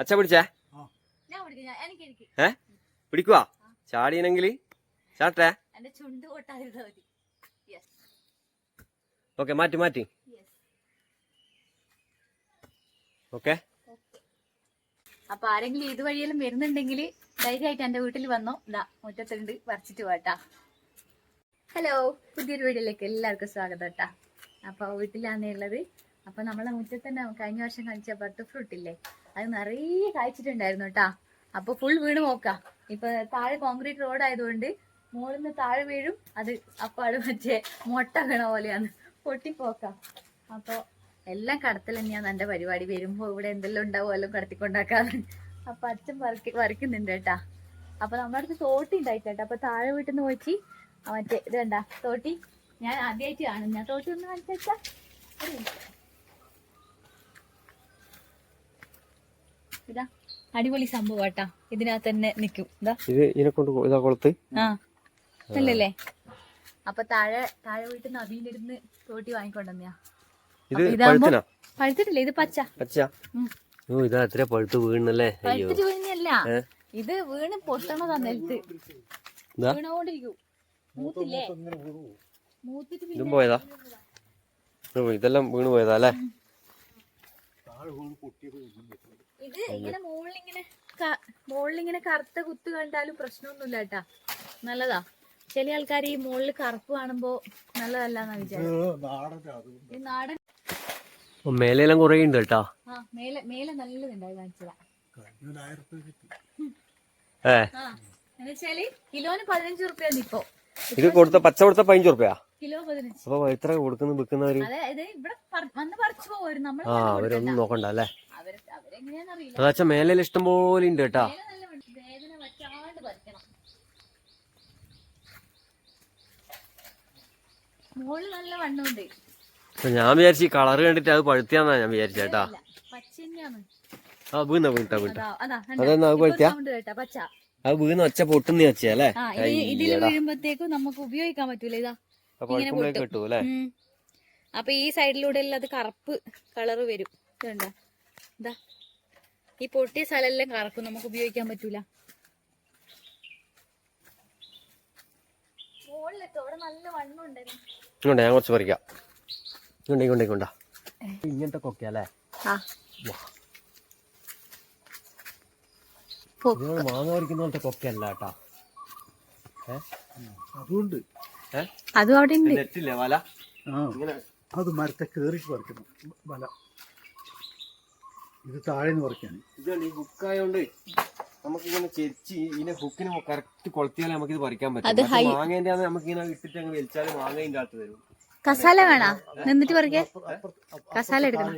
അച്ഛ പിടിച്ചേ? ഞാൻ പിടിക്കാം ഞാൻ- എനിക്ക് എനിക്ക്. ഏ പിടിക്കുവാ? ചാടിയനെങ്കിൽ ചാട്ടെ ഓക്കെ മാറ്റി മാറ്റി. Yes okay. അപ്പൊ ആരെങ്കിലും ഏത് വഴിയെല്ലാം വരുന്നുണ്ടെങ്കിൽ ധൈര്യമായിട്ട് എന്റെ വീട്ടിൽ വന്നോ. ഇതാ മുറ്റത്തുണ്ട് പറിച്ചിട്ട് പോട്ടാ ഹലോ പുതിയൊരു വീട്ടിലേക്ക് എല്ലാവർക്കും സ്വാഗതം കേട്ടാ അപ്പൊ വീട്ടിലാണ് ഉള്ളത്. അപ്പൊ നമ്മളെ മുറ്റത്ത് തന്നെ കഴിഞ്ഞ വർഷം കാണിച്ച ബട്ടർ ഫ്രൂട്ട് ഇല്ലേ? അത് നിറയെ കായ്ച്ചിട്ടുണ്ടായിരുന്നു കേട്ടാ. അപ്പൊ ഫുൾ വീണ് നോക്കാം ഇപ്പൊ താഴെ കോൺക്രീറ്റ് റോഡ് ആയതുകൊണ്ട് മുകളിൽ നിന്ന് താഴെ വീഴും അത് അപ്പാട് മറ്റേ മുട്ട വീണ പോലെയാണ്. പൊട്ടിപ്പോക്കാം. അപ്പൊ എല്ലാം കടത്തൽ തന്നെയാണ് എന്റെ പരിപാടി. വരുമ്പോ ഇവിടെ എന്തെല്ലാം ഉണ്ടാവുമല്ലോ കടത്തിക്കൊണ്ടാക്കാന്ന്. അപ്പൊ അച്ഛൻ പറിക്ക വരയ്ക്കുന്നുണ്ട് കേട്ടാ. അപ്പൊ നമ്മുടെ അടുത്ത് തോട്ടി ഉണ്ടായിട്ടാ അപ്പൊ താഴെ വീട്ടിൽ നിന്ന് ആ മറ്റേ ഇത് തോട്ടി? ഞാൻ ആദ്യമായിട്ട് കാണും. ഞാൻ തോട്ടി ഒന്ന് കാണിച്ചാ ഇതാ. അടിപൊളി സംഭവം കേട്ടാ ഇതിനകത്ത് തന്നെ നിക്കും. ഇതാ. ഇത് ഇതിനെ കൊണ്ട് ഇതാ കൊളുത്ത്. ആ. അല്ലല്ലേ അപ്പൊ താഴെ താഴെ വീട്ടിൽ നിന്ന് അതിലിരുന്ന് തോട്ടി വാങ്ങിക്കൊണ്ടുവന്നെയാ ഇത് പഴുത്തിനാ? പഴുത്തിട്ടില്ലേ? ഇത് പച്ച. പച്ച? ഓ ഇതാ പഴുത്ത് വീണല്ലേ? അയ്യോ. പഴുത്തിട്ട് വീണല്ല ഇത് വീണ് പൊട്ടണതാ നെൽത്ത് വീണോണ്ടിരിക്കും. മൂത്തില്ലേ? മൂത്തിട്ട് ഇതും പിന്നെ പോയതാ. ഓ ഇതെല്ലാം വീണ് പോയതാ അല്ലേ? ഇത് ഇങ്ങനെ മുകളിലിങ്ങനെ മുകളിലിങ്ങനെ കറുത്ത കുത്ത് കണ്ടാലും പ്രശ്നമൊന്നുമില്ല കേട്ടാ. നല്ലതാ. ചില ആൾക്കാർ ഈ മുകളിൽ കറുപ്പ് കാണുമ്പോ നല്ലതല്ലാന്നാ വിചാരം. ഈ നാടൻ ഓ, മേലെല്ലാം കുറേ ഉണ്ട് കേട്ടാ. ആ മേലെ മേലെ നല്ലതുണ്ടായി കാണിച്ചതാ. എന്നുവെച്ചാൽ കിലോന് പതിനഞ്ച് റുപ്യാണ് ഇപ്പൊ. ഇത് കൊടുത്ത പച്ച കൊടുത്ത പതിനഞ്ച് റുപ്യാ? കിലോ പതിനഞ്ച്. അപ്പൊ ഇത്ര കൊടുക്കുന്ന വിൽക്കുന്നവര്? അതായത് ഇവിടെ വന്ന് പറിച്ചു പോകും നമ്മൾ ആ അവരൊന്നും നോക്കണ്ട അല്ലേ? അതാച്ച മേലെ ഇഷ്ടം പോലെ ഉണ്ട് കേട്ടാ. ഞാൻ വിചാരിച്ചു കളർ കണ്ടിട്ട് അത് പഴുത്തിയാന്നാ ഞാൻ വിചാരിച്ചേട്ടാ ഇല്ല, പച്ച തന്നെയാണ് ആ വീണ വീണിട്ടാ വീണിട്ട അതാ അതാ അതെന്നാ അത് പഴുത്തിയാ? സൗണ്ട് കേട്ടാ പച്ച. അത് വീണ് ഒച്ച പൊട്ടുന്ന വെച്ചേ അല്ലേ? ആ ഇത് ഇതിൽ വീഴുമ്പോഴത്തേക്കും നമുക്ക് ഉപയോഗിക്കാൻ പറ്റൂല ഇതാ. അപ്പൊ ഈ സൈഡിലൂടെ അത് കറുപ്പ് കളറ് വരും. ഇതുണ്ടോ? ഇതാ. ഈ പൊട്ടിയ സ്ഥലമെല്ലാം കറക്കും. നമുക്ക് ഉപയോഗിക്കാൻ പറ്റൂല. ഇങ്ങോട്ടാ ഞാൻ കുറച്ച് പറിക്കാം. ഇങ്ങോട്ടേ ഇങ്ങോട്ടേ കൊണ്ടാ ഇങ്ങനത്തെ കൊക്കെ അല്ലേ? ആ. നിങ്ങൾ മാങ്ങ പറിക്കുന്ന പോലത്തെ കൊക്കെ അല്ല കേട്ടാ അതുകൊണ്ട് അതും അവിടെ ഉണ്ട് വല? ആ. ഇങ്ങനെ അത് മരത്തെ കേറി പറിക്കണം വല. ഇത് താഴെ നിന്ന് പറിക്കാൻ ഇതാണ് ഈ ഹുക്കായോണ്ട് നമുക്ക് ഇങ്ങനെ ചെരിച്ച് ഇതിനെ ഹുക്കിന് കറക്റ്റ് കൊളത്തിയാലേ നമുക്ക് ഇത് പറിക്കാൻ പറ്റും. മാങ്ങേന്റെ ആണ് നമുക്ക് ഇങ്ങനെ ഇട്ടിട്ട് അങ്ങ് വലിച്ചാൽ മാങ്ങേന്റെ അകത്ത് വരും. കസാല വേണോ? നിന്നിട്ട് പറക്കേ. കസാല എടുക്കണം.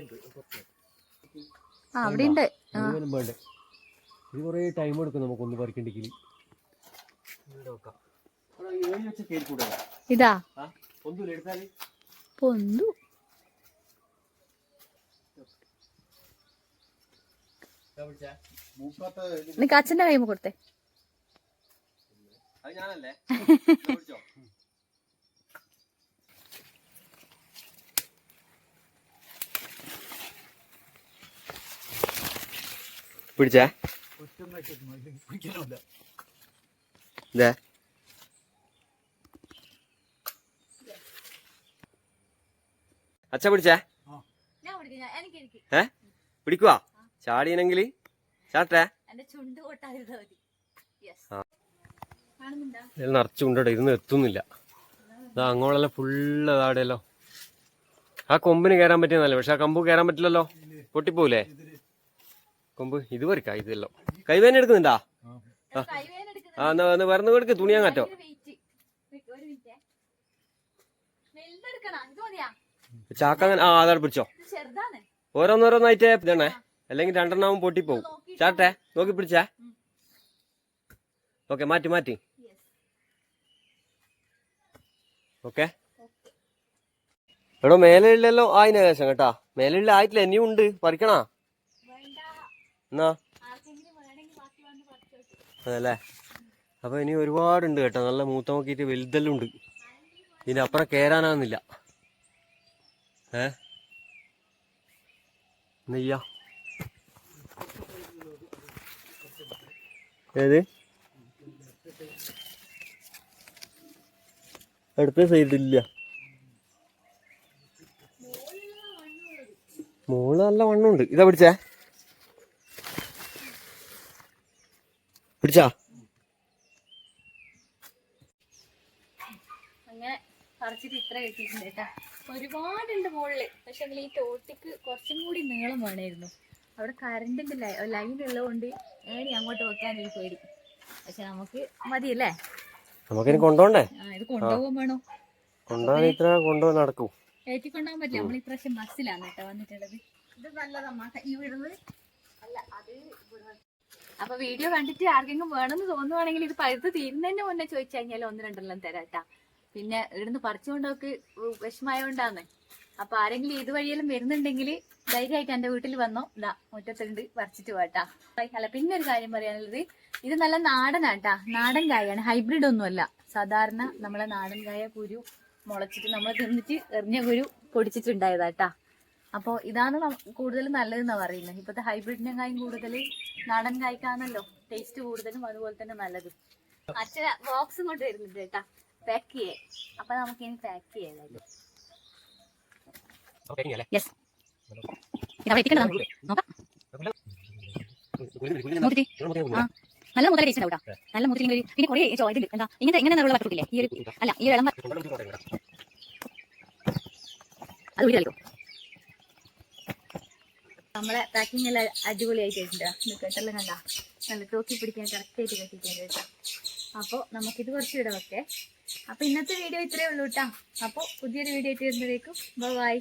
ആ അവിടെ ഉണ്ട് ഇത് കുറേ ടൈം എടുക്കും നമുക്ക് ഒന്ന് പറിക്കണ്ടെങ്കിൽ ഇതാ. പൊന്തു. നിനക്ക് അച്ഛന്റെ കൈമ കൊടുത്തേ. പിടിച്ചോ? ഇതേ. അച്ഛ പിടിച്ചേ? ഞാൻ പിടിക്കാം എനിക്ക് എനിക്ക് ഏ? പിടിക്കുവാ? ചാടിയനെങ്കിൽ ചാട്ടെ. ഇതിൽ നിറച്ചുകൊണ്ടോ ഇരുന്ന് എത്തുന്നില്ല. ഇതാ അങ്ങോളെല്ലാം ഫുള്ള് അതാടെയല്ലോ ആ കൊമ്പിന് കയറാൻ പറ്റിയെന്നല്ലേ പക്ഷെ ആ കമ്പ് കയറാൻ പറ്റില്ലല്ലോ? പൊട്ടിപ്പോലേ കൊമ്പ് ഇത് പറിക്കാ ഇതല്ലോ. കൈവേന എടുക്കുന്നുണ്ടാ? ആ. എന്നാ ഒന്ന് വേറെ കൊടുക്ക് തുണിയാൻ കാറ്റോ ഭയങ്കര weight. ഒരു മിനിറ്റ് വലുതെടുക്കണം ഇത് മതിയാ. ചാക്ക അങ്ങനെ ആ അതാണ് പിടിച്ചോ. ഓരോന്നോരോന്നായിട്ട് ഇതണേ. അല്ലെങ്കിൽ രണ്ടെണ്ണാവും പൊട്ടിപ്പോവും ചാട്ടെ നോക്കി പിടിച്ചേ? ഓക്കെ മാറ്റി മാറ്റി. ഓക്കെ. എടോ മേലെയുള്ളല്ലോ? ആയിന് ഏകദേശം കേട്ടാ. മേലെയുള്ള ആയിട്ടില്ല ഇനിയും ഉണ്ട്. പറിക്കണാ? എന്നാ? അതല്ലേ? അപ്പൊ ഇനി ഒരുപാടുണ്ട് കേട്ടോ. നല്ല മൂത്ത നോക്കിയിട്ട് വലുതെല്ലാം ഉണ്ട്. ഇതിന്റെ അപ്പുറം കേറാനാകുന്നില്ല ഏ? നെയ്യാ ഏത്? അടുത്ത സൈഡില്ല മോൾ നല്ല വണ്ണമുണ്ട് ഇതാ പിടിച്ചേ. പിടിച്ചാ? അങ്ങനെ ഇത്ര ഒരുപാടുണ്ട് മുകളിൽ പക്ഷെ ഈ തോട്ടിക്ക് കുറച്ചും കൂടി നീളം വേണമായിരുന്നു. അവിടെ കറണ്ടിന്റെ ലൈൻ ഉള്ളതുകൊണ്ട് ഏണി അങ്ങോട്ട് വെക്കാൻ ഒരു പേടി. പക്ഷെ നമുക്ക് മതിയല്ലേ? നമുക്കിനി കൊണ്ടോണ്ടേ ആ ഇത് കൊണ്ടുപോകാൻ വേണോ? കൊണ്ടുപോകാൻ ഇത്ര കൊണ്ടുപോകാൻ നടക്കും. ഏറ്റി കൊണ്ടുപോകാൻ പറ്റില്ല നമ്മൾ ഇപ്രാവശ്യം ബസ്സിലാണ് കേട്ടോ വന്നിട്ടുള്ളത്. ഇത് നല്ലതമ്മ ഈ വീടുന്നത് അല്ല അത് അപ്പൊ വീഡിയോ കണ്ടിട്ട് ആർക്കെങ്കിലും വേണമെന്ന് തോന്നുവാണെങ്കിൽ ഇത് പഴുത്ത് തീരുന്നതിന് മുന്നേ ചോദിച്ചു കഴിഞ്ഞാൽ ഒന്ന് രണ്ടെണ്ണം കേട്ടാ. പിന്നെ ഇവിടുന്ന് പറിച്ചുകൊണ്ടൊക്കെ വിഷമായോണ്ടാന്ന്. അപ്പൊ ആരെങ്കിലും ഇതുവഴിയെല്ലാം വരുന്നുണ്ടെങ്കിൽ ധൈര്യമായിട്ട് എന്റെ വീട്ടിൽ വന്നോ. ഇതാ മുറ്റത്തുണ്ട് പറിച്ചിട്ട് പോട്ടാ അല്ല പിന്നെ ഒരു കാര്യം പറയാനുള്ളത്. ഇത് നല്ല നാടനാട്ടാ. നാടൻ കായാണ്. ഹൈബ്രിഡ് ഒന്നുമല്ല. സാധാരണ നമ്മളെ നാടൻ കായ കുരു മുളച്ചിട്ട് നമ്മൾ തിന്നിട്ട് എറിഞ്ഞ കുരു പൊടിച്ചിട്ടുണ്ടായതാട്ടാ അപ്പോൾ ഇതാണ് കൂടുതൽ നല്ലതെന്നാ പറയുന്നത് ഇപ്പോഴത്തെ ഹൈബ്രിഡിനെക്കായും കൂടുതൽ നാടൻ കായ്ക്കാണല്ലോ. ടേസ്റ്റ് കൂടുതലും അതുപോലെ തന്നെ നല്ലത്. അച്ഛൻ ബോക്സും കൊണ്ട് വരുന്നുണ്ട് കേട്ടാ പാക്ക് ചെയ്യേ. അപ്പൊ നമുക്ക് ഇനി പാക്ക് ചെയ്യാം യെസ് നോക്കാം. ആ. നല്ല മുതല ടേസ്റ്റ് ഉണ്ടാവും കേട്ടോ. നല്ല മുതൽ പിന്നെ കുറേ ഇതിൽ എന്താ ഇങ്ങനത്തെ ഇങ്ങനെ നിറമുള്ള പട്ടില്ലേ ഈ ഒരു അല്ല ഈ ഒരു ഇളം അത് ഒരു കളിക്കും നമ്മളെ പാക്കിംഗ് എല്ലാം അടിപൊളിയായിട്ടുണ്ട് കെട്ടെല്ലാം കണ്ട. നല്ല തൂക്കി പിടിക്കാൻ കറക്റ്റ് ആയിട്ട് കെട്ടിട്ടുണ്ട് കേട്ടോ. അപ്പോൾ നമുക്കിത് കുറച്ച് വെക്കേ. അപ്പോൾ ഇന്നത്തെ വീഡിയോ ഇത്രയേ ഉള്ളൂ കേട്ടോ. അപ്പോൾ പുതിയൊരു വീഡിയോ ആയിട്ട് വരുന്നതേക്കും ബൈ